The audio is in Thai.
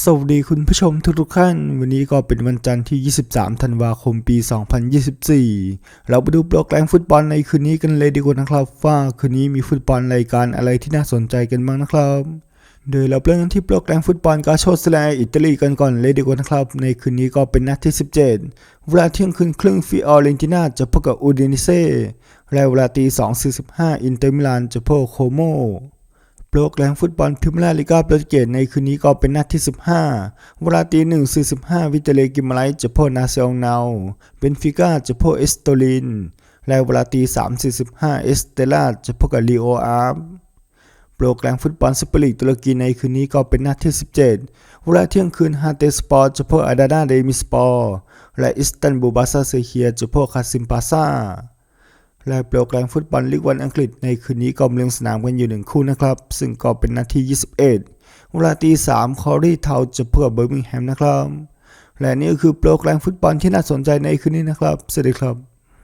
สวัสดีคุณผู้ชมทุกๆท่านวันนี้ก็เป็นวันจันทร์ที่ 23 ธันวาคมปี 2024 เราไปดูโปรแกรมฟุตบอลในคืนนี้กันเลยดีกว่านะครับ ว่าคืนนี้มีฟุตบอลรายการอะไรที่น่าสนใจกันบ้างนะครับโดยเราเริ่มกันที่โปรแกรมฟุตบอลกาโชสแลอิตาลีกันก่อนเลยดีกว่านะครับ ในคืนนี้ก็เป็นนัดที่ 17 เวลาเที่ยงคืนครึ่งฟิออเรนติน่าจะพบกับอูดินิเซ่และเวลาตี2.45อินเตอร์มิลานจะพบกับโคโม โปรแกรมฟุตบอลพรีเมียร์ลีกาโปรตุเกสในคืนนี้ก็เป็นนัดที่ 15 เวลาตี1.45วิเตเลกิมาไลจะพบนาเซองเนาเบนฟิก้าจะพบเอสโตลิน และเวลาตี3.45เอสเตล่าจะพบกับลีโออาร์โปรแกรมฟุตบอลซุปเปอร์ลีกตุรกีในคืนนี้ก็เป็นนัดที่ 17 เวลาเที่ยงคืนฮาเตสปอร์จะพบอาดานาเดมิสปอร์ และอิสตันบูบาซาเซเคียจะพบคาซิมปาซา และโปรแกรมฟุตบอลลีกวันอังกฤษในคืนนี้ก็มเลงสนามกันอยู่หนึ่งคู่นะครับ ซึ่งก็เป็นนัดที่ 21 เวลาตีสามคอรีเทาจะเพื่อเบอร์มิงแฮมนะครับ และนี่ก็คือโปรแกรมฟุตบอลที่น่าสนใจในคืนนี้นะครับสวัสดีครับ